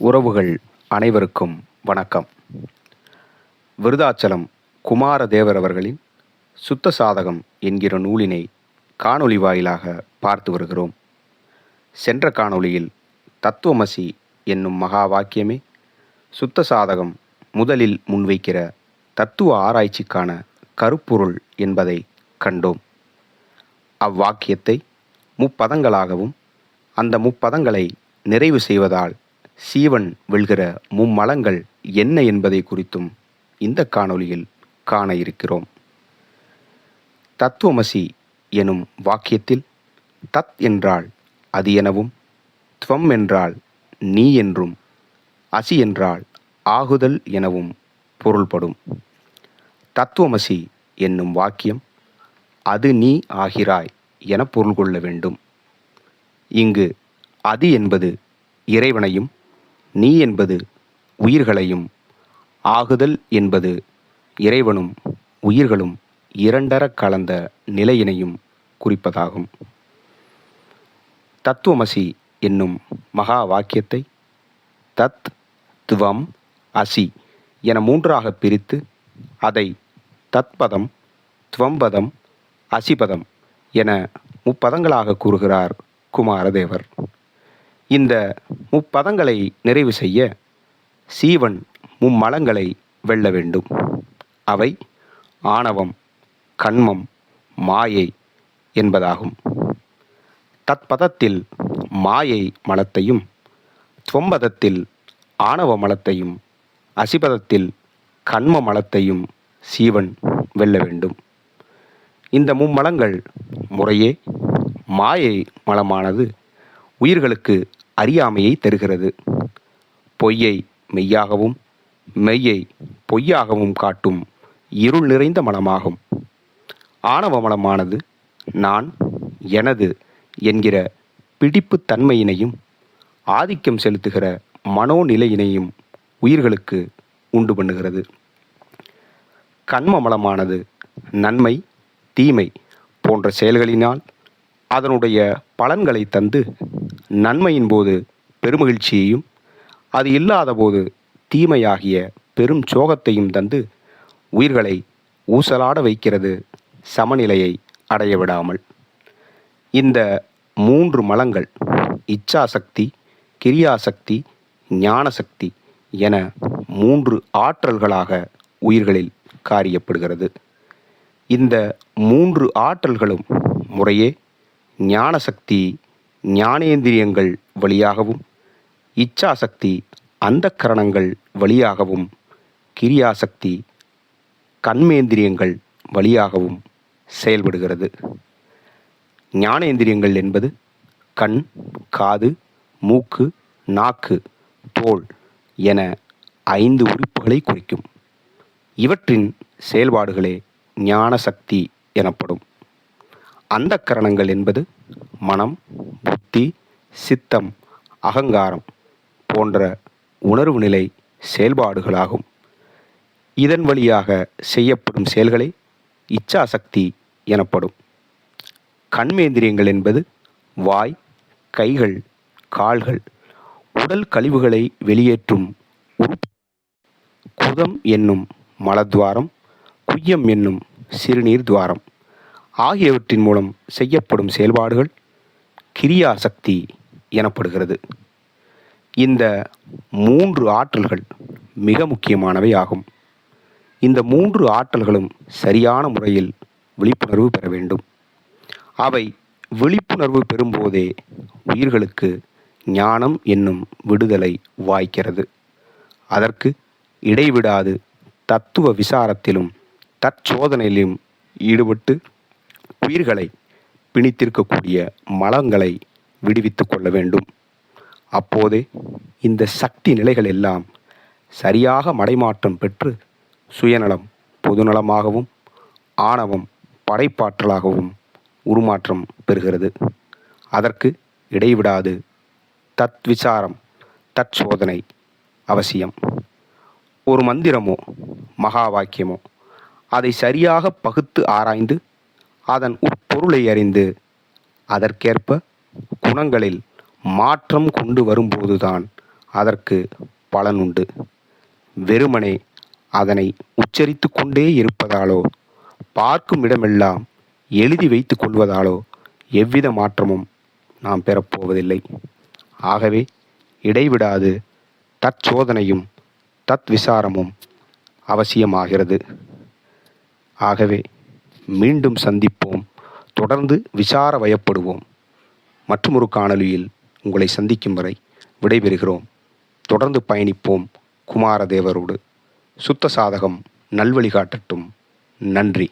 உறவுகள் அனைவருக்கும் வணக்கம். விருதாச்சலம் குமாரதேவர் அவர்களின் சுத்த சாதகம் என்கிற நூலினை காணொளி வாயிலாக பார்த்து வருகிறோம். சென்ற காணொளியில் தத்துவமசி என்னும் மகா வாக்கியமே சுத்த சாதகம் முதலில் முன்வைக்கிற தத்துவ ஆராய்ச்சிக்கான கருப்பொருள் என்பதை கண்டோம். அவ்வாக்கியத்தை முப்பதங்களாகவும் அந்த முப்பதங்களை நிறைவு செய்வதால் சீவன் வெல்கிற மும்மலங்கள் என்ன என்பதை குறித்தும் இந்த காணொளியில் காண இருக்கிறோம். தத்துவமசி எனும் வாக்கியத்தில் தத் என்றால் அது எனவும் துவம் என்றால் நீ என்றும் அசி என்றால் ஆகுதல் எனவும் பொருள்படும். தத்துவமசி என்னும் வாக்கியம் அது நீ ஆகிறாய் என பொருள் கொள்ள வேண்டும். இங்கு அது என்பது இறைவனையும் நீ என்பது உயிர்களையும் ஆகுதல் என்பது இறைவனும் உயிர்களும் இரண்டரக் கலந்த நிலையினையும் குறிப்பதாகும். தத்துவமசி என்னும் மகா வாக்கியத்தை தத் துவம் அசி என மூன்றாக பிரித்து அதை தத்பதம் துவம்பதம் அசிபதம் என முப்பதங்களாக கூறுகிறார் குமாரதேவர். இந்த முப்பதங்களை நிறைவு செய்ய சீவன் மும்மலங்களை வெல்ல வேண்டும். அவை ஆணவம் கண்மம் மாயை என்பதாகும். தத்பதத்தில் மாயை மலத்தையும் துவம்பதத்தில் ஆணவ மலத்தையும் அசிபதத்தில் கண்ம மலத்தையும் சீவன் வெல்ல வேண்டும். இந்த மும்மலங்கள் முறையே மாயை மலமானது உயிர்களுக்கு அறியாமையை தருகிறது. பொய்யை மெய்யாகவும் மெய்யை பொய்யாகவும் காட்டும் இருள் நிறைந்த மலமாகும் ஆணவ மலமானது நான் எனது என்கிற பிடிப்புத் தன்மையினையும் ஆதிக்கம் செலுத்துகிற மனோநிலையினையும் உயிர்களுக்கு உண்டு பண்ணுகிறது. கண்ம மலமானது நன்மை தீமை போன்ற செயல்களினால் அதனுடைய பலன்களை தந்து நன்மையின் போது பெருமகிழ்ச்சியையும் அது இல்லாத போது தீமையாகிய பெரும் சோகத்தையும் தந்து உயிர்களை ஊசலாட வைக்கிறது சமநிலையை அடைய விடாமல். இந்த மூன்று மலங்கள் இச்சாசக்தி கிரியாசக்தி ஞானசக்தி என மூன்று ஆற்றல்களாக உயிர்களில் காரியப்படுகிறது. இந்த மூன்று ஆற்றல்களும் முறையே ஞானசக்தி ஞானேந்திரியங்கள் வழியாகவும் இச்சாசக்தி அந்த கரணங்கள் வழியாகவும் கிரியாசக்தி கண்மேந்திரியங்கள் வழியாகவும் செயல்படுகிறது. ஞானேந்திரியங்கள் என்பது கண் காது மூக்கு நாக்கு தோல் என ஐந்து உறுப்புகளை குறிக்கும். இவற்றின் செயல்பாடுகளே ஞானசக்தி எனப்படும். அந்த கரணங்கள் என்பது மனம் புத்தி சித்தம் அகங்காரம் போன்ற உணர்வு நிலை செயல்பாடுகளாகும். இதன் வழியாக செய்யப்படும் செயல்களே இச்சாசக்தி எனப்படும். கண்மேந்திரியங்கள் என்பது வாய் கைகள் கால்கள் உடல் கழிவுகளை வெளியேற்றும் குதம் என்னும் மலத்வாரம் குய்யம் என்னும் சிறுநீர் துவாரம் ஆகியவற்றின் மூலம் செய்யப்படும் செயல்பாடுகள் கிரியாசக்தி எனப்படுகிறது. இந்த மூன்று ஆற்றல்கள் மிக முக்கியமானவை ஆகும். இந்த மூன்று ஆற்றல்களும் சரியான முறையில் விழிப்புணர்வு பெற வேண்டும். அவை விழிப்புணர்வு பெறும்போதே உயிர்களுக்கு ஞானம் என்னும் விடுதலை வாய்க்கிறது. அதற்கு இடைவிடாது தத்துவ விசாரத்திலும் தற்சோதனையிலும் ஈடுபட்டு உயிர்களை பிணித்திருக்கக்கூடிய மலங்களை விடுவித்து கொள்ள வேண்டும். அப்போதே இந்த சக்தி நிலைகள் எல்லாம் சரியாக மடைமாற்றம் பெற்று சுயநலம் பொதுநலமாகவும் ஆணவம் படைப்பாற்றலாகவும் உருமாற்றம் பெறுகிறது. அதற்கு இடைவிடாது தத் விசாரம் தற்சோதனை அவசியம். ஒரு மந்திரமோ மகா வாக்கியமோ அதை சரியாக பகுத்து ஆராய்ந்து அதன் உட்பொருளை அறிந்து அதற்கேற்ப குணங்களில் மாற்றம் கொண்டு வரும்போதுதான் அதற்கு பலனுண்டு வெறுமனே அதனை உச்சரித்து கொண்டே இருப்பதாலோ பார்க்கும் இடமெல்லாம் எழுதி வைத்து கொள்வதாலோ எவ்வித மாற்றமும் நாம் பெறப்போவதில்லை. ஆகவே இடைவிடாது தற்சோதனையும் தத் விசாரமும் அவசியமாகிறது. ஆகவே மீண்டும் சந்திப்போம். தொடர்ந்து விசார வயப்படுவோம் மற்றொரு காணொலியில் உங்களை சந்திக்கும் வரை விடைபெறுகிறோம். தொடர்ந்து பயணிப்போம் குமாரதேவரோடு. சுத்த சாதகம் நல்வழி காட்டட்டும் நன்றி.